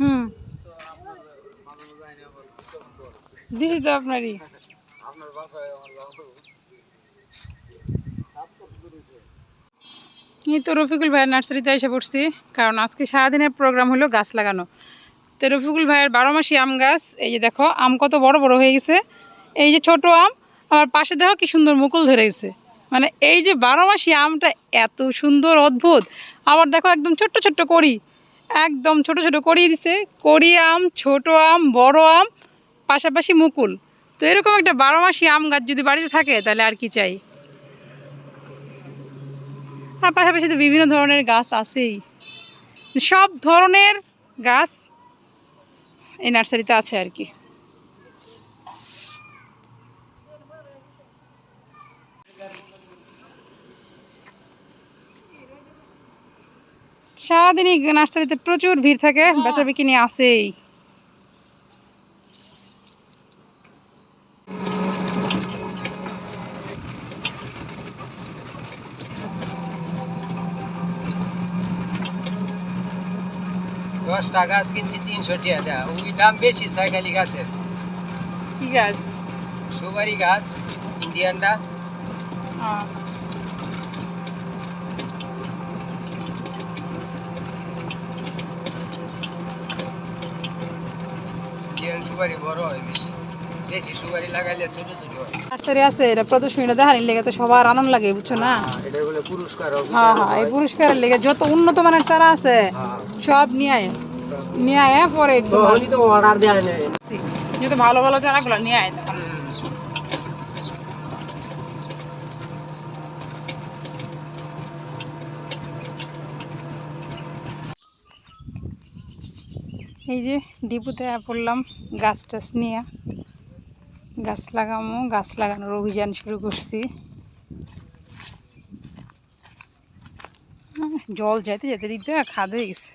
হুম? দিছি তো আপনারই। আমার? এই তো রফিকুল ভাইয়ের নার্সারিতে এসে পড়ছি কারণ আজকে সারাদিনের প্রোগ্রাম হলো গাছ লাগানো। তো রফিকুল ভাইয়ের বারো মাসি আম গাছ এই যে দেখো আম কত বড় বড় হয়ে গেছে। এই যে ছোট আম আবার পাশে দেখো কি সুন্দর মুকুল ধরে গেছে। মানে এই যে বারো মাসি আমটা এত সুন্দর, অদ্ভুত। আবার দেখো একদম ছোট্ট ছোট্ট করি একদম ছোট ছোট করিয়ে দিছে। করি আম, ছোট আম, বড় আম, পাশাপাশি মুকুল। তো এরকম একটা বারো মাসি আম গাছ যদি বাড়িতে থাকে, তাহলে আর কি চাই? আর পাশাপাশি তো বিভিন্ন ধরনের গাছ আছেই। সব ধরনের গাছ এই নার্সারিতে আছে আর কি। সারাদিনই নার্সারিতে প্রচুর ভিড় থাকে বেচা বিকিনি আসেই। দশটা গাছ কিনছি তিনশো টাকা ওই দাম বেশি সাইকালি গাছের। কি গাছ? সুপারি গাছ ইন্ডিয়ানটা। আহ, সুপারি বড় হয় বেশি। বেশি সুপারি লাগাইলে ছোট ছোট হয়। নার্সারি আছে এটা প্রদর্শনীটা দেখার লেগে তো সবার আনন্দ লাগে বুঝছ না? এটা বলে পুরস্কার হ্যাঁ হ্যাঁ এই পুরস্কারের লেগে যত উন্নত মানের চারা আছে সব নিয়ে আয়। নিয়ে আয় পরে তো অর্ডার দেয় না যত ভালো ভালো চারাগুলো নিয়ে আয়। এই যে ডিপুতে পড়লাম গাছ টাছ নিয়ে। গাছ লাগামো, গাছ লাগানোর অভিযান শুরু করছি। জল যেতে যেতে দিক দিয়ে খাদ গেছে।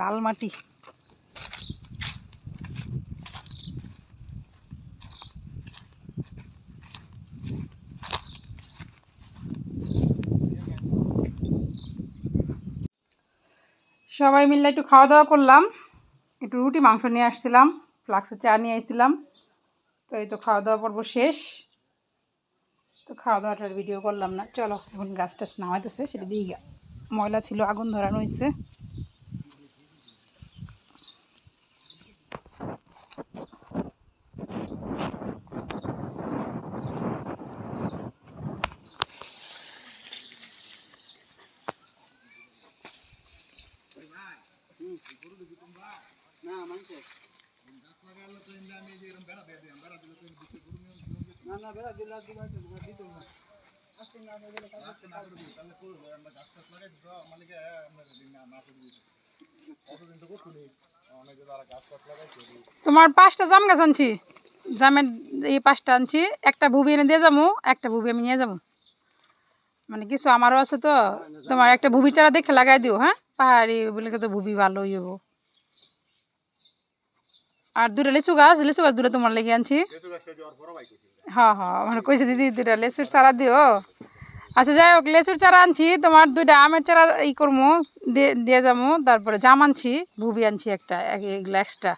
লাল মাটি। সবাই মিলে একটু খাওয়া দাওয়া করলাম। একটু রুটি, মাংস নিয়ে আসছিলাম। ফ্লাক্সের চা নিয়ে আসছিলাম তো এই তো খাওয়া দাওয়া পর্ব শেষ। তো খাওয়া দাওয়াটার ভিডিও করলাম না। চলো, এখন গাছ টাছ নামাইতেছে, সেটা দিয়ে ময়লা ছিল, আগুন ধরানো হয়েছে না না বেড়া দিলে আর দিবা না দিত না তোমার পাঁচটা জাম গাছ আনছি। জামের এই পাঁচটা আনছি। একটা ভুবি এনে দিয়ে যাব একটা ভুবি আমি নিয়ে যাব মানে কিছু আমারও আছে তো, তোমার একটা ভুবি চারা দেখে লাগাই দিও হ্যাঁ? পাহাড়ি বলে তো ভুবি ভালো হইব আর দুটা লিচু গাছ লিচু গাছ দুটো তোমার লেগে আনছি। হ্যাঁ হ্যাঁ আমার কইছে দিদি দুটা লেচুর চারা দিও। আচ্ছা যাই হোক লেচুর চারা আনছি তোমার দুইটা আমের চারা ই করব দিয়ে যাব তারপরে জাম আনছি ভুবি আনছি একটা এক এগুলো এক্সট্রা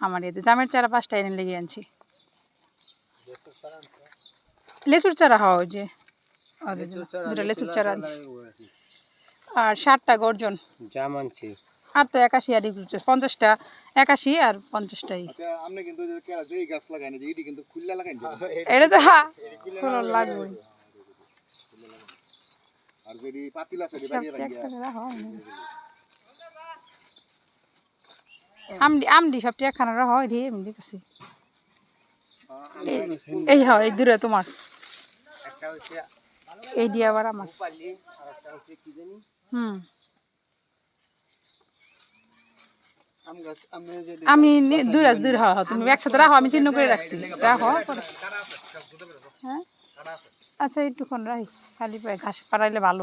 আমার এতে জামের চারা পাঁচটা এনে লেগে আনছি। লেচুর চারা হওয়া ওই যে দুটা। লেচুর চারা আনছি। আর ষাটটা গর্জন। জাম আনছি আর তো একাশি আর পঞ্চাশটা একাশি আর পঞ্চাশটাই। আচ্ছা যে না এটি তো ভালো লাগবে। আর যদি পাতিলা আছে বাড়িয়ে রাখি আমডি আমডি সবটি একখানা হয় রে আমি দেখেছি এই- এই হয় এই দূরে তোমার। এই দিয়ে আবার আমার। হুম। আমি দূরে দূরে হওয়া তুমি একসাথে রাখো আমি চিহ্ন করে রাখছি। রাখো। হ্যাঁ? আচ্ছা একটুক্ষণ রাখি খালি পায়ে ঘাস পাড়াইলে ভালো।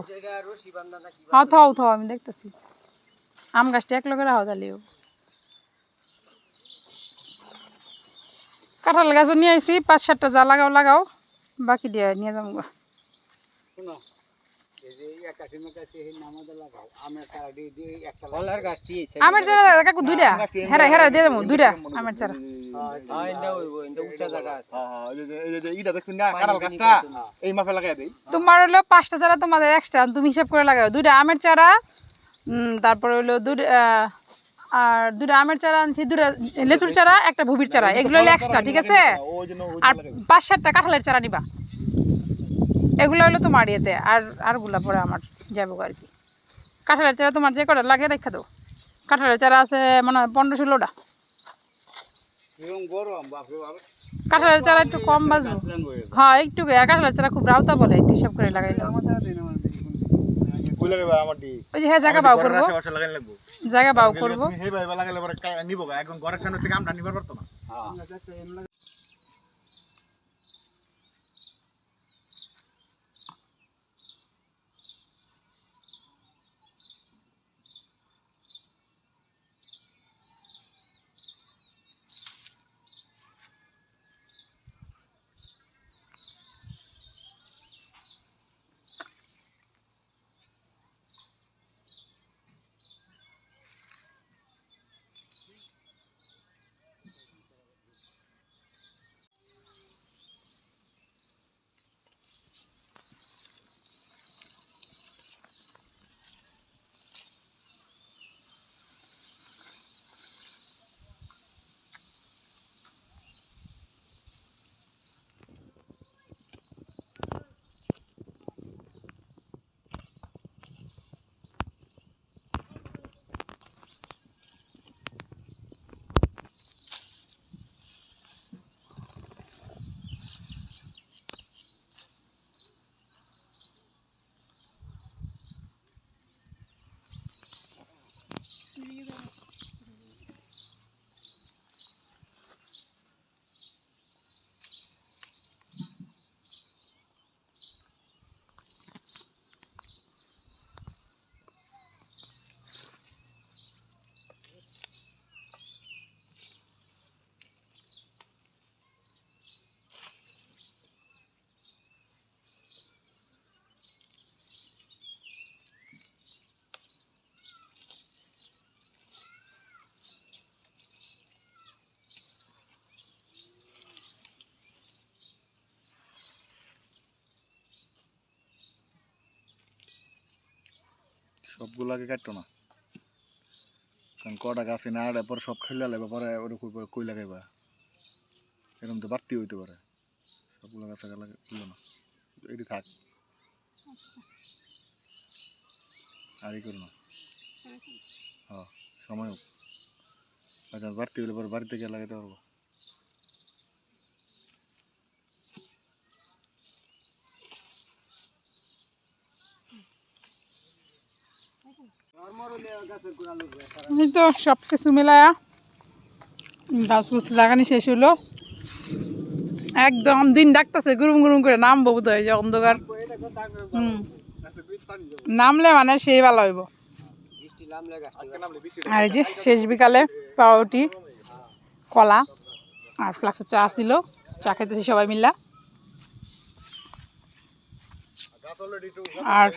হ্যাঁ থাও থাও আমি দেখতেছি। আম গাছটা এক লগে রাখো তাহলেও কাঁঠাল গাছও নিয়ে আসি পাঁচ সাতটা যা লাগাও লাগাও বাকি দিয়ে নিয়ে যাব। শোনো আমের চারা কাকু দুইটা। হেরা হেরা দিয়ে দেবো দুইটা। আমের চারা হ্যাঁ হ্যাঁ হ্যাঁ এই যে- এই যে ইটা দেখছেন না কাঁঠাল গাছটা এই মাপে লাগাই দেই। তোমার হলো পাঁচটা চারা তোমাদের এক্সট্রা তুমি হিসাব করে লাগাও। দুইটা আমের চারা উম, তারপরে হলো দুইটা আর দুইটা আমের চারা আনছি দুইটা লেচুর চারা একটা ভুবির চারা এগুলো হলো এক্সট্রা ঠিক আছে? আর পাঁচ সাতটা কাঁঠালের চারা নিবা। এগুলো হলো তোমার ইয়েতে আর আরগুলা পরে আমার যাব আর কি। কাঁঠালের চারা তোমার যে কটা লাগে রেখে দাও। কাঁঠালের চারা আছে মনে হয় পনেরো ষোলোটা কাঁঠালের চারা একটু কম বাজবো। হ্যাঁ একটু আর কাঁঠালের চারা খুব রাউতা বলে একটু হিসাব করে লাগাই ওই যে হ্যাঁ জায়গা বাউ করব। জায়গা বাউ করব। না সবগুলাকে কাটতো না। কারণ কটা গাছে না আড়ে পরে সব খেলে লাগবে পরে ওরকম কই লাগাইবা এরকম তো বাড়তি হইতে পারে। সবগুলো গাছে লাগল না। এটি থাক। আর ই করো না। হ্যাঁ সময় হোক। আচ্ছা বাড়তি হলে পরে বাড়িতে গিয়ে লাগাইতে পারব। এই তো সব কিছু মিলায়া গাছ গুছ লাগানি শেষ হলো একদম দিন ডাকতেছে, গুরুম গুরুম করে নামবো বোধ হয় যে অন্ধকার। হুম। নামলে মানে সেই ভালো হইব। আর এই যে শেষ বিকালে পাউরুটি, কলা, আর ফ্লাক্সে চা ছিল, চা খেতেছি সবাই মিল্লা আর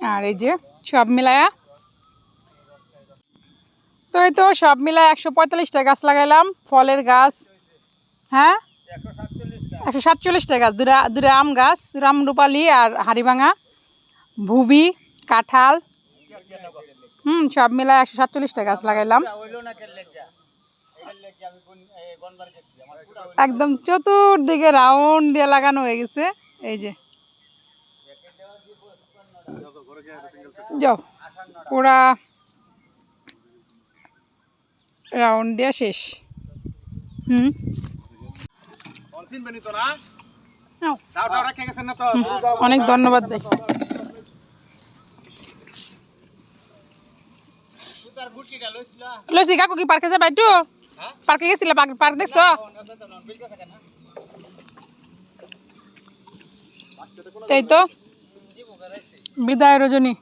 আর এই যে সব মিলায়া? তো এই তো সব মিলায় একশো পঁয়তাল্লিশটা গাছ লাগাইলাম, ফলের গাছ হ্যাঁ? একশো সাতচল্লিশটা গাছ দুটা দুটা আম গাছ রাম রামরূপালি আর হাড়িভাঙা, ভুবি, কাঁঠাল, হুম, সব মিলায় একশো সাতচল্লিশটা গাছ লাগাইলাম। একদম চতুর্দিকে রাউন্ড দিয়ে লাগানো হয়ে গেছে, এই যে। যাও। পুরা রাউন্ড দেওয়া শেষ। হুম? অনেক ধন্যবাদ ভাই। লইছি কাকু কি পার্কে যাবা একটু? পার্কে গেছিলে? পার্ক দেখছ? এই তো? বিদায় রজনী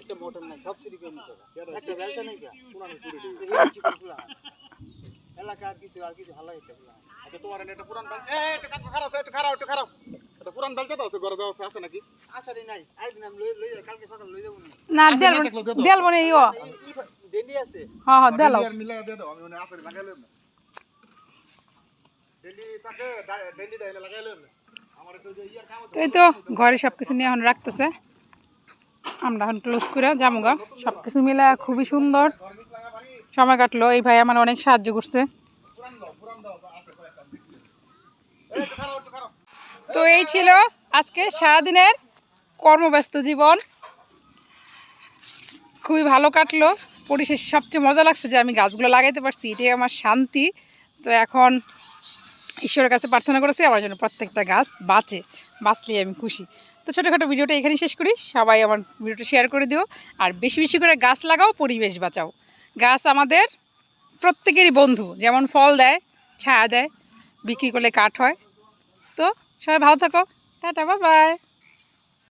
একটা মোটর নাই সব সিঁড়ি করে নিতে হবে একটা বেলচা নাই আচ্ছা তোমার এনে একটা পুরান বাল- এই, একটু কাকু খারাপ, একটু খারাপ, একটু খারাপ। একটা পুরান বালতি দাও তো, ঘরে দাও, আছে নাকি? না দেল দেল বনে ইও হ্যাঁ হ্যাঁ দেল ডেলি আর মিলাইয়া দিয়ে দাও, আমি ওখানে আসলে লাগাই লইলাম তাকে ডা- ডেলি ডাইলে তো এই তো, ঘরে সব কিছু নিয়ে এখন রাখতেছে। আমরা এখন ক্লোজ করে যাব গা সব কিছু মিলে খুবই সুন্দর। সময় কাটলো। এই ভাই আমার অনেক সাহায্য করছে। তো এই ছিল আজকে সারাদিনের কর্মব্যস্ত জীবন। খুবই ভালো কাটলো। পরিশেষে সবচেয়ে মজা লাগছে যে আমি গাছগুলো লাগাইতে পারছি। এটাই আমার শান্তি। তো এখন ঈশ্বরের কাছে প্রার্থনা করেছি, আমার জন্য প্রত্যেকটা গাছ বাঁচে, বাঁচলেই আমি খুশি। তো ছোটোখাটো ভিডিওটা এখানেই শেষ করি। সবাই আমার ভিডিওটা শেয়ার করে দিও। আর বেশি বেশি করে গাছ লাগাও, পরিবেশ বাঁচাও। গাছ আমাদের প্রত্যেকেরই বন্ধু, যেমন ফল দেয়, ছায়া দেয়, বিক্রি করলে কাঠ হয়। তো সবাই ভালো থাকো। টাটা বা